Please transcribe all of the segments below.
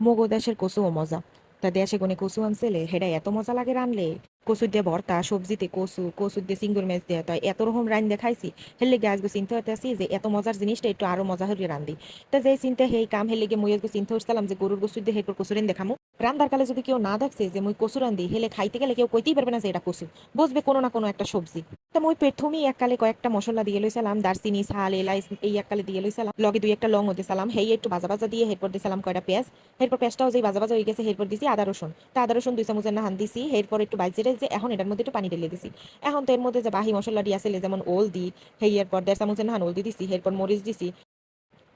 মোগো দেশের কচুও মজা। তা দেশে কোনে কচু আনছেলে হেডা এত মজা লাগে রানলে। কচুর দিয়ে ভর্তা সবজিতে কচু কচুর দিয়ে সিঙ্গুর মেজ দিয়ে তাই এত রকম রান দেখাইছি হেলে গাছ গো চিন্তা হইতেছি যে এত মজার জিনিসটা একটু আরও মজা হইলে রান্ধি। তা যে চিন্তা হেই কাম হেলে গিয়ে মুই আজকে চিন্তা হচ্ছিলাম যে গরুর কচুর দিয়ে হেরপর কচুরেন দেখামু। রান্দার কালে যদি কেউ না দেখছে যে মুই কচু রান্ধি হেলে খাইতে গেলে কেউ কইতেই পারবে না যে এটা কচু। বুঝবে কোনো না কোনো একটা সবজি। তা মুই প্রথমেই এককালে কয়েকটা মশলা দিয়ে লইছিলাম, দারচিনি শাল এলাইচ এই এককালে দিয়ে লইছিলাম। লগে দুই একটা লং হতে সালাম হেই একটু বাজা বাজা দিয়ে হেরপর দিছিলাম কয়টা পেঁয়াজ। এরপর পেঁয়াজটাও যে বাজা বাজা হয়ে গেছে এরপর দিছি আদা রসুন। তা আদা রসুন দুই চামচের না হান দিছি এরপর একটু বাইজেরে যে এখন এটার মধ্যে একটু পানি ঢেলে দিছি। এখন তো এর মধ্যে যে বাহি মশলা দিয়ে আসলে যেমন ওল দি হেই এরপর দেড় চামচের না ওল দিয়ে দিছি, এরপর মরিচ দিছি।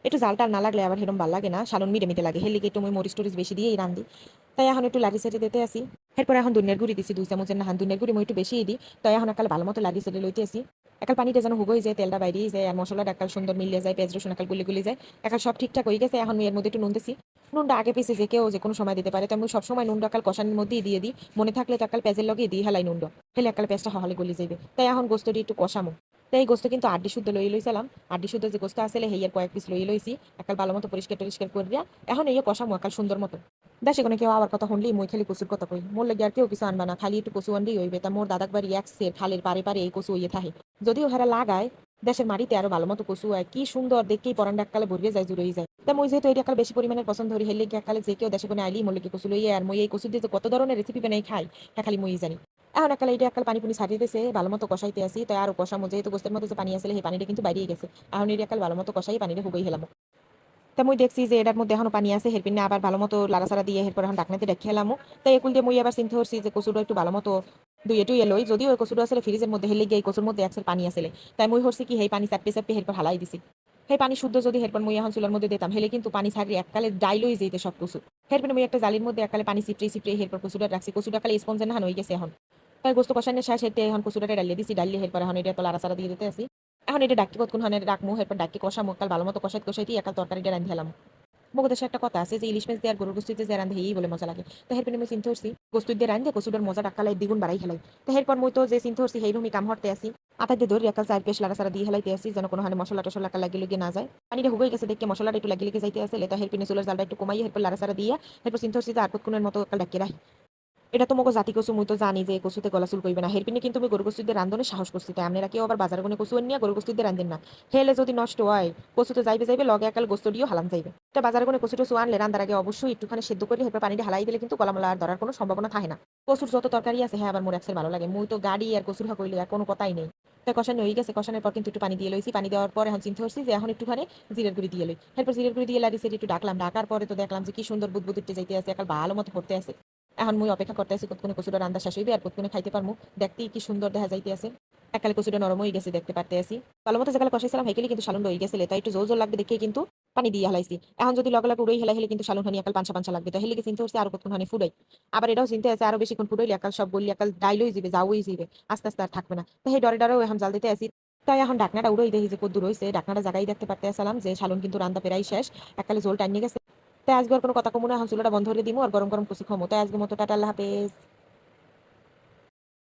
একটু জালটা না লাগলে আবার সেরকম ভালো লাগে না, সালন মিটে মিটে লাগে হেলিকে একটু মরিচ টরিচ বেশি দিয়েই রান্ধি। তাই এখন একটু লাড়ি সেটে দিতে আসি। এরপর এখন দুনিয়ার গুড়ি দিছি, দুই চামচের না হান দুনিয়ার গুড়ি মই একটু বেশি দিই। তাই এখন একাল ভালো মতো লাড়ি সেটে লইতে আসি। একাল পানিটা যেন হুগোই যায়, তেলটা বাইরে যায়, আর মশলাটা একাল সুন্দর মিলিয়ে যায়, পেঁয়াজ রসুন একাল গুলি গুলি যায় একাল সব ঠিকঠাক হয়ে গেছে, এখন এর মধ্যে একটু নুন দিছি। নুনটা আগে পিছিয়ে যে কেউ যে কোনো সময় দিতে পারে। তো আমি সবসময় নুনটা একাল কষানোর মধ্যেই দিয়ে দিই। মনে থাকলে তো একাল পেঁয়াজের লগে দিই, হেলাই নুনটা। হেলে একাল পেঁয়াজটা হলে গলি যাবে তাই এখন গোস্তটি একটু কষামো। তাই এই গোস্ত কিন্তু আড্ডি শুদ্ধ লই লইছিলাম। আড্ডি শুদ্ধ যে গোস্ত আসলে হেয়ার কয়েক পিস লই লইছি। একাল ভালো মতো পরিষ্কার টরিষ্কার করিয়া এখন এই কষামো একাল সুন্দর মতো। দেশে কোনো কেউ আবার কথা শুনলি মই খালি কচুর কথা কই। মোর লাগে আর কেউ কিছু আনবা না। খালি একটু কচু আনলেই হইবে। তা মোর দাদাক বাড়ি এক সের খালের পারে পারে এই কচু ইয়ে থাকে। যদিও হেরা লাগায় দেশের মাটিতে আরও ভালো মতো কচু হয়। কি সুন্দর, দেখেই পরান ডাক্কালে ভরিয়ে যায়, জুড়েই যায়। তা মই যেহেতু এটা বেশি পরিমাণের পছন্দ হরি হেলে গিয়ে কালে যে কেউ দেশে কোনো আইলি মোর লাগে কচু লইয়ে আর মই এই কচু দিয়ে কত ধরনের রেসিপি বানাই খাই হ্যাঁ খালি মই জানি। এখন একালে এটা একাল পানি পুনি ছাড়িয়ে দিয়েছে ভালো মতো কষাইতে আসি, তাই আরও কষামো। যেহেতু গোস্তের মধ্যে যে পানি আসলে, সেই পানিটা কিন্তু বাইরে গেছে। এখন এটা একাল ভালো মতো কষাই পানিটা হুগই হেলাম। তা মুই দেখছি যে এটার মধ্যে এখনও পানি আছে, হেরপিনে আবার ভালো মতো লাড়াচাড়া দিয়ে এরপর এখন ডাকনাতে রেখে এলামও তাই একুল দিয়ে মুই আবার চিন্তা করছি যে কচুটা একটু ভালো মতো দুই এটু এলোই যদিও কচুটা আসলে ফ্রিজের মধ্যে হেলে গিয়ে কচুর মধ্যে পানি আসলে তাই হরছি কি, সেই পানি এরপর হালাই দিছি। সেই পানি শুদ্ধ যদি হেরপর এখন চুলার মধ্যে দিতাম হেলে কিন্তু পানি ছাড়ি এককালে ডাইলই যেতে সব কচু। হেরপর একটা জালির মধ্যে এককালে পানি এরপর কচুটা রাখছি কচুটা কালে স্পঞ্জের হয়ে গেছে এখন। তাই গোস্ত কষানোর হেঁটে এখন কচুটাটা ডালিয়ে দিছি ডালিয়ে এরপর এখন এটা তো লাড়াচাড়া দিয়ে দিতে এখন এটা ডাকি কতক্ষণ হানে রাখমু এরপর ডাকি কষা কাল ভালো মতো কষাই কষাইতে একাল তরকারিটা রান্ধি হেলাম মগদেশে একটা কথা আছে যে ইলিশ মাছ দিয়ে আর গরুর গোস্তুতে যে রান্ধে এই বলে মজা লাগে। তো হেরপিনে মই চিন্তা করছি গোস্তুর দিয়ে রান্ধে কচুটার মজা ডাকালাই দ্বিগুণ বাড়াই হেলাই। তো হেরপর মই তো যে চিন্তা করছি সেই রুমি কাম হরতে আসি আটা দিয়ে ধরি একাল চার পেশ লাগা সারা দিয়ে হেলাইতে আসি যেন কোনো হানে মশলা টসলা একাল লাগিয়ে লুকিয়ে না যায় পানিটা হুগই গেছে দেখে মশলাটা একটু লাগিয়ে লেগে যাইতে আসলে তো হেরপিনে চুলের জালটা একটু কমাই হেরপর লাড়া সারা দিয়ে। হেরপর চিন্তা করছি যে আর কোনের মতো একাল ডাকিয়ে রাখি এটা তো মগো জাতি কচু মুই তো জানি যে এই কচুতে গলা চুল কইবে না। হেরপিনে কিন্তু আমি গরু কচুদের রান্ধনে সাহস করছি, তাই আপনারা কেউ আবার বাজার কোনো কচু নিয়ে গরু কচুদের রান্ধেন না। হেলে যদি নষ্ট হয় কচুতে যাইবে যাইবে লগে একাল গোস্ত দিয়েও হালাম যাইবে। তা বাজার কোনো কচু টচু আনলে রান্দার আগে অবশ্যই একটুখানি সেদ্ধ করে হেরপর পানিটা হালাই দিলে কিন্তু গলামলা আর ধরার কোনো সম্ভাবনা থাকে না। কচুর যত তরকারি আছে হ্যাঁ আবার মোর একসের ভালো লাগে। মুই তো গাড়ি আর কচুর হা কইলে আর কোনো কথাই নেই। তাই কষানো হয়ে গেছে, কষানোর পর কিন্তু একটু পানি দিয়ে লইছি। পানি দেওয়ার পর এখন চিন্তা করছি যে এখন একটুখানি জিরের গুঁড়ি দিয়ে লই। এরপর জিরের গুঁড়ি দিয়ে লাড়ি সেটি একটু ডাকলাম। ডাকার পরে তো দেখলাম যে কি সুন্দর বুদবুদ উঠতে যাইতে আছে, একাল ভালো মতো পড়তে আছে। এখন মুই অপেক্ষা করতে আছি কতক্ষণে কচুটা রান্না শেষ হইবে আর কতক্ষণে খাইতে পারমু। দেখতেই কি সুন্দর দেখা যাইতে আছে একালে কচুটা নরম হয়ে গেছে দেখতে পারতে আছি ভালো মতো যেকালে কষাইছিলাম হেকেলে কিন্তু সালুন হয়ে গেছিল তাই একটু জোর জোর লাগবে দেখে কিন্তু পানি দিয়ে হালাইছি। এখন যদি লগে লগে উড়ই হেলাই হেলে কিন্তু সালুন হানি একাল পাঁচা পাঁচা লাগবে, তো হেলে চিন্তা করছে আরও কতক্ষণ হানি ফুডাই আবার এটাও চিন্তা আছে, আরও বেশিক্ষণ ফুডাইলে একাল সব বললি একাল ডাইলই যাবে যাওই যাবে আস্তে আস্তে আর থাকবে না। তো সেই ডরে ডরেও এখন জাল দিতে আসি তাই এখন ডাকনাটা উড়ই দেখি যে কদ্দুর হয়েছে ডাকনাটা জায়গায় দেখতে পারতে আসলাম যে সালুন কিন্তু রান্না পেরাই শেষ একালে জোল টানিয়ে গেছে। তাই আজকে আর কোনো কথা কমু না চুলাটা বন্ধ করে দিমু, আর গরম গরম কুচি খামো। তাই আজকে মতো টাটা, আল্লাহ হাফেজ।